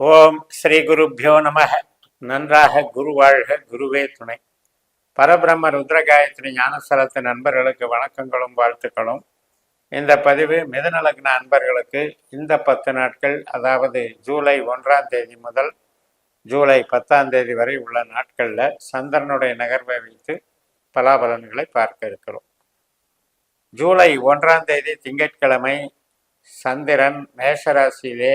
ஓம் ஸ்ரீ குருப்பியோ நம நன்றாக குரு வாழ்க குருவே துணை. பரபிரம்ம ருத்ரகாயத்ரி ஞானஸ்தலத்து நண்பர்களுக்கு வணக்கங்களும் வாழ்த்துக்களும். இந்த பதிவு மிதநலக்ன அன்பர்களுக்கு இந்த பத்து நாட்கள் அதாவது ஜூலை ஒன்றாம் தேதி முதல் ஜூலை பத்தாம் தேதி வரை உள்ள நாட்களில் சந்திரனுடைய நகர்வை வைத்து பலாபலன்களை பார்க்க இருக்கிறோம். ஜூலை ஒன்றாம் தேதி திங்கட்கிழமை சந்திரன் மேஷராசியிலே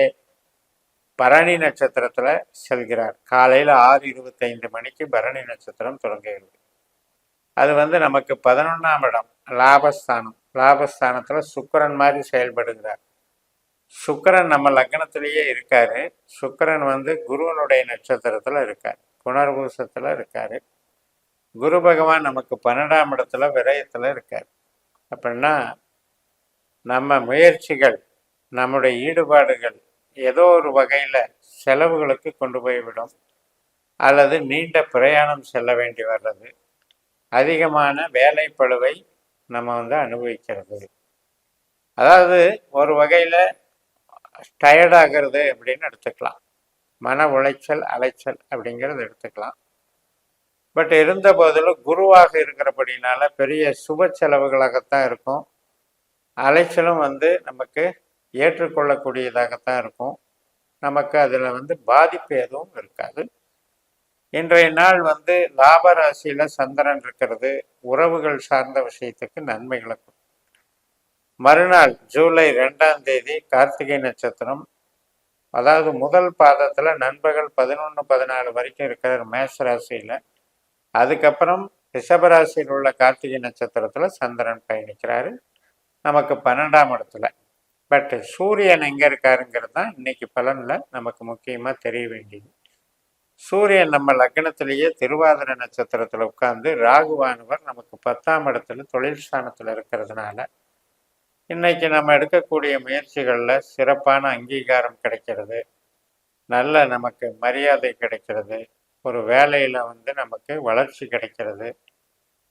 பரணி நட்சத்திரத்தில் செல்கிறார். காலையில் ஆறு இருபத்தைந்து மணிக்கு பரணி நட்சத்திரம் தொடங்குகிறது. அது வந்து நமக்கு பதினொன்றாம் இடம் லாபஸ்தானம். லாபஸ்தானத்தில் சுக்கிரன் மாதிரி செயல்படுகிறார். சுக்கரன் நம்ம லக்னத்திலேயே இருக்கார். சுக்கிரன் வந்து குருவனுடைய நட்சத்திரத்தில் இருக்கார். புனர்பூசத்தில் இருக்கார். குரு பகவான் நமக்கு பன்னெண்டாம் இடத்துல விரயத்தில் இருக்கார். அப்படின்னா நம்ம முயற்சிகள் நம்முடைய ஈடுபாடுகள் ஏதோ ஒரு வகையில் செலவுகளுக்கு கொண்டு போய்விடும். அல்லது நீண்ட பிரயாணம் செல்ல வேண்டி வர்றது. அதிகமான வேலைப்பழுவை நம்ம வந்து அனுபவிக்கிறது. அதாவது ஒரு வகையில் டயர்டாகிறது அப்படின்னு எடுத்துக்கலாம். மன உளைச்சல் அலைச்சல் அப்படிங்கிறது எடுத்துக்கலாம். பட் இருந்த போதிலும் குருவாக இருக்கிறபடினால பெரிய சுப செலவுகளாகத்தான் இருக்கும். அலைச்சலும் வந்து நமக்கு ஏற்றுக்கொள்ளக்கூடியதாகத்தான் இருக்கும். நமக்கு அதில் வந்து பாதிப்பு எதுவும் இருக்காது. இன்றைய நாள் வந்து லாப ராசியில் சந்திரன் இருக்கிறது. உறவுகள் சார்ந்த விஷயத்துக்கு நன்மைகளை கொடுக்கும் மறுநாள் ஜூலை ரெண்டாம் தேதி கார்த்திகை நட்சத்திரம். அதாவது முதல் பாதத்தில் நண்பகல் பதினொன்று பதினாலு வரைக்கும் இருக்கிற மேஷ ராசியில் அதுக்கப்புறம் ரிஷபராசியில் உள்ள கார்த்திகை நட்சத்திரத்தில் சந்திரன் பயணிக்கிறாரு. நமக்கு பன்னெண்டாம் இடத்துல. பட் சூரியன் எங்கே இருக்காருங்கிறது தான் இன்னைக்கு பலனில் நமக்கு முக்கியமாக தெரிய வேண்டியது. சூரியன் நம்ம லக்னத்திலேயே திருவாதிரை நட்சத்திரத்தில் உட்கார்ந்து ராகுவானவர் நமக்கு பத்தாம் இடத்துல தொழில் ஸ்தானத்தில் இருக்கிறதுனால இன்னைக்கு நம்ம எடுக்கக்கூடிய முயற்சிகளில் சிறப்பான அங்கீகாரம் கிடைக்கிறது. நல்ல நமக்கு மரியாதை கிடைக்கிறது. ஒரு வேலையில் வந்து நமக்கு வளர்ச்சி கிடைக்கிறது.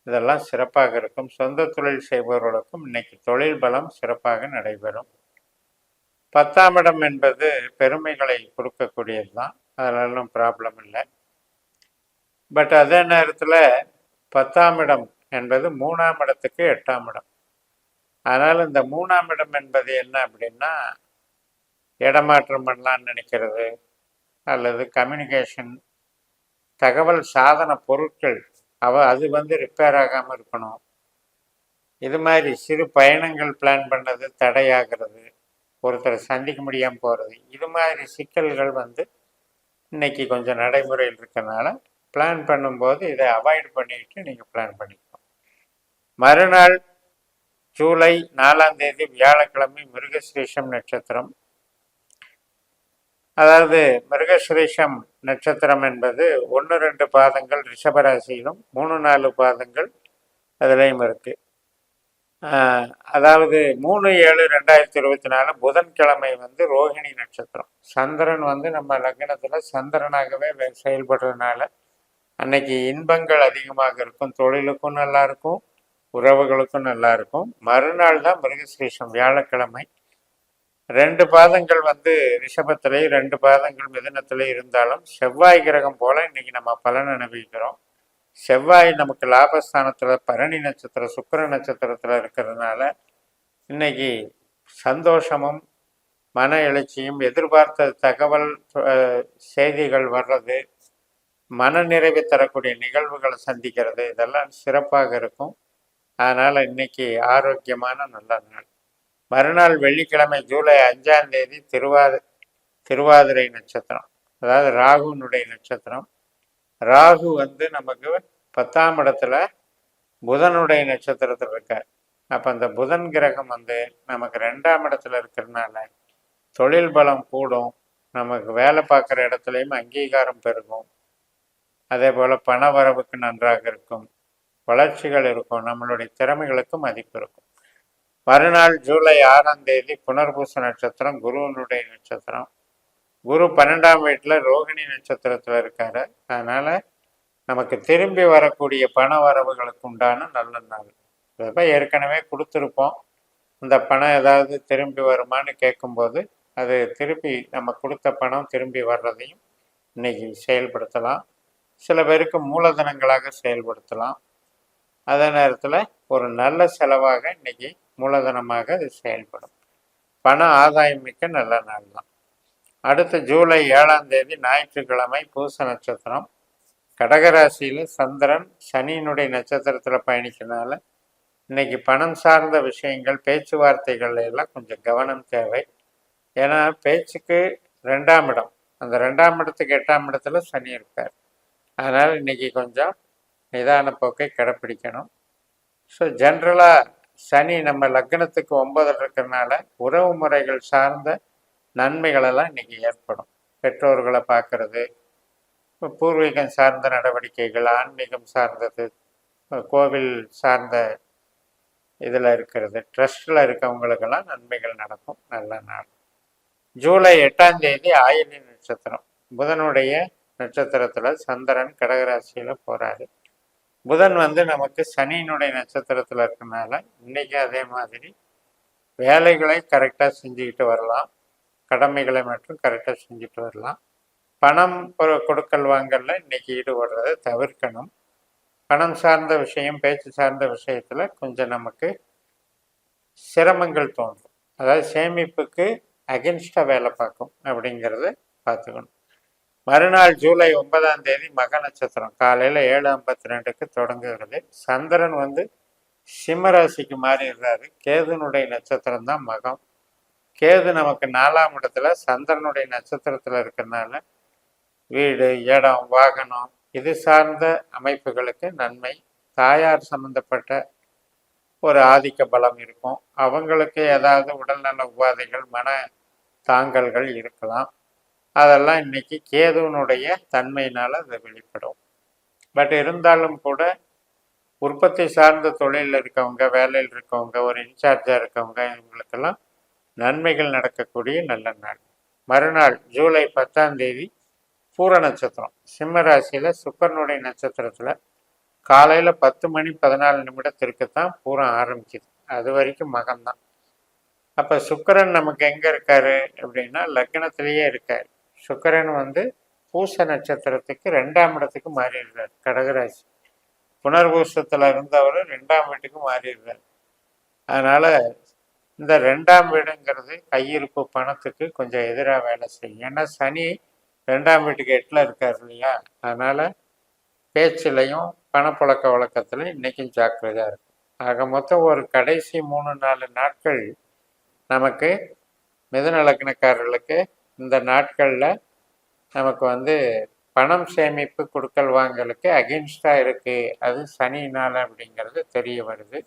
இதெல்லாம் சிறப்பாக இருக்கும். சொந்த தொழில் செய்பவர்களுக்கும் இன்னைக்கு தொழில் பலம் சிறப்பாக நடைபெறும். பத்தாம் இடம் என்பது பெருமைகளை கொடுக்கக்கூடியது தான் அதனாலும் ப்ராப்ளம் இல்லை. பட் அதே நேரத்தில் பத்தாம் இடம் என்பது மூணாம் இடத்துக்கு எட்டாம் இடம். அதனால் இந்த மூணாம் இடம் என்பது என்ன அப்படின்னா இடமாற்றம் பண்ணலான்னு நினைக்கிறது அல்லது கம்யூனிகேஷன் தகவல் சாதன பொருட்கள் அவ அது வந்து ரிப்பேர் ஆகாமல் இருக்கணும். இது மாதிரி சிறு பயணங்கள் பிளான் பண்ணது தடையாகிறது. ஒருத்தரை சந்திக்க முடியாமல் போகிறது இது மாதிரி சிக்கல்கள் வந்து இன்னைக்கு கொஞ்சம் நடைமுறையில் இருக்கனால பிளான் பண்ணும்போது இதை அவாய்ட் பண்ணிட்டு நீங்கள் பிளான் பண்ணிக்கணும் மறுநாள் ஜூலை நாலாம் தேதி வியாழக்கிழமை மிருகசுரேஷம் நட்சத்திரம். அதாவது மிருகஸ்ரீஷம் நட்சத்திரம் என்பது ஒன்று ரெண்டு பாதங்கள் ரிஷபராசியிலும் மூணு நாலு பாதங்கள் அதுலேயும் இருக்குது அதாவது மூணு ஏழு ரெண்டாயிரத்தி இருபத்தி நாலு புதன்கிழமை வந்து ரோஹிணி நட்சத்திரம். சந்திரன் வந்து நம்ம லக்னத்தில் சந்திரனாகவே செயல்படுறதுனால அன்னைக்கு இன்பங்கள் அதிகமாக இருக்கும். தொழிலுக்கும் நல்லா இருக்கும். உறவுகளுக்கும் நல்லா இருக்கும். மறுநாள் தான் மிருகஸ்ரீஷம் வியாழக்கிழமை. ரெண்டு பாதங்கள் வந்து ரிஷபத்திலேயும் ரெண்டு பாதங்கள் மிதனத்திலேயும் இருந்தாலும் செவ்வாய் கிரகம் போல இன்னைக்கு நம்ம பலன் அனுபவிக்கிறோம். செவ்வாய் நமக்கு லாபஸ்தானத்தில் பரணி நட்சத்திரம் சுக்கர நட்சத்திரத்தில் இருக்கிறதுனால இன்னைக்கு சந்தோஷமும் மன எழுச்சியும் எதிர்பார்த்த தகவல் செய்திகள் வர்றது மன நிறைவு தரக்கூடிய நிகழ்வுகளை சந்திக்கிறது இதெல்லாம் சிறப்பாக இருக்கும். அதனால் இன்னைக்கு ஆரோக்கியமான நல்ல நாள். மறுநாள் வெள்ளிக்கிழமை ஜூலை அஞ்சாம் தேதி திருவாதி திருவாதிரை நட்சத்திரம். அதாவது ராகுனுடைய நட்சத்திரம். ராகு வந்து நமக்கு பத்தாம் இடத்துல புதனுடைய நட்சத்திரத்தில் இருக்கார். அப்போ அந்த புதன் கிரகம் வந்து நமக்கு ரெண்டாம் இடத்துல இருக்கிறதுனால தொழில் பலம் கூடும். நமக்கு வேலை பார்க்குற இடத்துலையும் அங்கீகாரம் பெருகும். அதே போல் பண வரவுக்கு நன்றாக இருக்கும். வளர்ச்சிகள் இருக்கும். நம்மளுடைய திறமைகளுக்கு மதிப்பு இருக்கும். மறுநாள் ஜூலை ஆறாம் தேதி புனர்பூச நட்சத்திரம் குருவனுடைய நட்சத்திரம். குரு பன்னெண்டாம் வீட்டில் ரோகிணி நட்சத்திரத்தில் இருக்காரு. அதனால நமக்கு திரும்பி வரக்கூடிய பண வரவுகளுக்கு உண்டான நல்ல நாள். ஏற்கனவே கொடுத்துருப்போம். இந்த பணம் ஏதாவது திரும்பி வருமானு கேட்கும்போது அது திருப்பி நம்ம கொடுத்த பணம் திரும்பி வர்றதையும் இன்னைக்கு செயல்படுத்தலாம். சில பேருக்கு மூலதனங்களாக செயல்படுத்தலாம். அதே நேரத்தில் ஒரு நல்ல செலவாக இன்னைக்கு மூலதனமாக அது செயல்படும். பண ஆதாயம் மிக்க நல்ல நாள் தான் அடுத்து ஜூலை ஏழாம் தேதி ஞாயிற்றுக்கிழமை பூச நட்சத்திரம். கடகராசியில் சந்திரன் சனியினுடைய நட்சத்திரத்தில் பயணிக்கிறதுனால இன்னைக்கு பணம் சார்ந்த விஷயங்கள் பேச்சுவார்த்தைகள்ல எல்லாம் கொஞ்சம் கவனம் தேவை. ஏன்னா பேச்சுக்கு ரெண்டாம் இடம். அந்த ரெண்டாம் இடத்துக்கு எட்டாம் இடத்துல சனி இருக்கார். அதனால் இன்னைக்கு கொஞ்சம் நிதான போக்கை கடைப்பிடிக்கணும். ஸோ ஜென்ரலாக சனி நம்ம லக்னத்துக்கு ஒன்பதில் இருக்கிறனால உறவு முறைகள் சார்ந்த நன்மைகளெல்லாம் இன்றைக்கி ஏற்படும். பெற்றோர்களை பார்க்கறது பூர்வீகம் சார்ந்த நடவடிக்கைகள் ஆன்மீகம் சார்ந்தது கோவில் சார்ந்த இதில் இருக்கிறது. ட்ரஸ்டில் இருக்கவங்களுக்கெல்லாம் நன்மைகள் நடக்கும். நல்ல நாள். ஜூலை எட்டாம் தேதி ஆயினி நட்சத்திரம். புதனுடைய நட்சத்திரத்தில் சந்திரன் கடகராசியில் போகிறாரு புதன் வந்து நமக்கு சனியினுடைய நட்சத்திரத்தில் இருக்கனால இன்றைக்கி அதே மாதிரி வேலைகளை கரெக்டாக செஞ்சுக்கிட்டு வரலாம். கடமைகளை மட்டும் கரெக்டாக செஞ்சுட்டு வரலாம். பணம் ஒரு கொடுக்கல் வாங்கல இன்னைக்கு ஈடுபடுறதை தவிர்க்கணும். பணம் சார்ந்த விஷயம் பேச்சு சார்ந்த விஷயத்தில் கொஞ்சம் நமக்கு சிரமங்கள் தோன்றும். அதாவது சேமிப்புக்கு அகென்ஸ்டாக வேலை பார்க்கும் அப்படிங்கிறத பார்த்துக்கணும். மறுநாள் ஜூலை ஒன்பதாம் தேதி மக நட்சத்திரம். காலையில் ஏழு ஐம்பத்தி ரெண்டுக்கு தொடங்குகிறது. சந்திரன் வந்து சிம்மராசிக்கு மாறிடுறாரு. கேதுனுடைய நட்சத்திரம் தான் மகம். கேது நமக்கு நாலாம் இடத்துல சந்திரனுடைய நட்சத்திரத்தில் இருக்கிறதுனால வீடு இடம் வாகனம் இது சார்ந்த அமைப்புகளுக்கு நன்மை. தாயார் சம்பந்தப்பட்ட ஒரு ஆதிக்க பலம் இருக்கும். அவங்களுக்கு ஏதாவது உடல்நல உபாதைகள் மன தாங்கல்கள் இருக்கலாம். அதெல்லாம் இன்னைக்கு கேதுவனுடைய தன்மையினால் அது வெளிப்படும். பட் இருந்தாலும் கூட உற்பத்தி சார்ந்த தொழிலில் இருக்கவங்க வேலையில் இருக்கவங்க ஒரு இன்சார்ஜாக இருக்கவங்க இவங்களுக்கெல்லாம் நன்மைகள் நடக்கக்கூடிய நல்ல நாள். மறுநாள் ஜூலை பத்தாம் தேதி பூர நட்சத்திரம். சிம்ம ராசியில் சுக்கரனுடைய நட்சத்திரத்தில் காலையில் பத்து மணி பதினாலு நிமிடத்திற்கு தான் பூரம் ஆரம்பிக்குது. அது வரைக்கும் மகம்தான். அப்போ சுக்கரன் நமக்கு எங்கே இருக்காரு அப்படின்னா லக்னத்திலேயே இருக்கார். சுக்கரன் வந்து பூச நட்சத்திரத்துக்கு ரெண்டாம் இடத்துக்கு மாறிடுறார் கடகராசி. புனர்பூசத்தில் இருந்தவர் ரெண்டாம் வீட்டுக்கு மாறிடுறார். அதனால் இந்த ரெண்டாம் வீடுங்கிறது கையிருப்பு பணத்துக்கு கொஞ்சம் எதிராக வேலை செய்யும். ஏன்னா சனி ரெண்டாம் வீட்டுக்கு எட்டில் இருக்கார் இல்லையா? அதனால் பேச்சிலையும் பணப்புழக்க வழக்கத்திலையும் இன்றைக்கும் ஜாக்கிரதையாக இருக்கும். ஆக மொத்தம் ஒரு கடைசி மூணு நாலு நாட்கள் நமக்கு மிதநலக்கணக்காரர்களுக்கு இந்த நாட்களில் நமக்கு வந்து பணம் சேமிப்பு கொடுக்கல் வாங்கலுக்கு அகென்ஸ்டாக இருக்குது அது சனினால் அப்படிங்கிறது தெரிய வருது.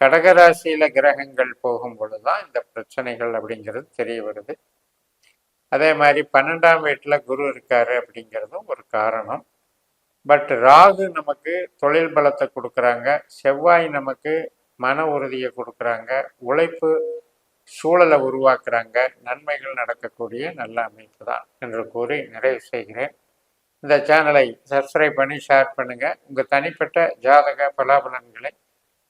கடகராசியில் கிரகங்கள் போகும் பொழுதுதான் இந்த பிரச்சனைகள் அப்படிங்கிறது தெரிய வருது. அதே மாதிரி பன்னெண்டாம் வீட்டில் குரு இருக்காரு அப்படிங்கிறதும் ஒரு காரணம். பட் ராகு நமக்கு தொழில் பலத்தை கொடுக்குறாங்க. செவ்வாய் நமக்கு மன உறுதியை கொடுக்குறாங்க. உழைப்பு சூழலை உருவாக்குறாங்க. நன்மைகள் நடக்கக்கூடிய நல்ல அமைப்பு தான் என்று கூறி நிறைவு செய்கிறேன். இந்த சேனலை சப்ஸ்கிரைப் பண்ணி ஷேர் பண்ணுங்கள் உங்கள் தனிப்பட்ட ஜாதக பலாபலன்களை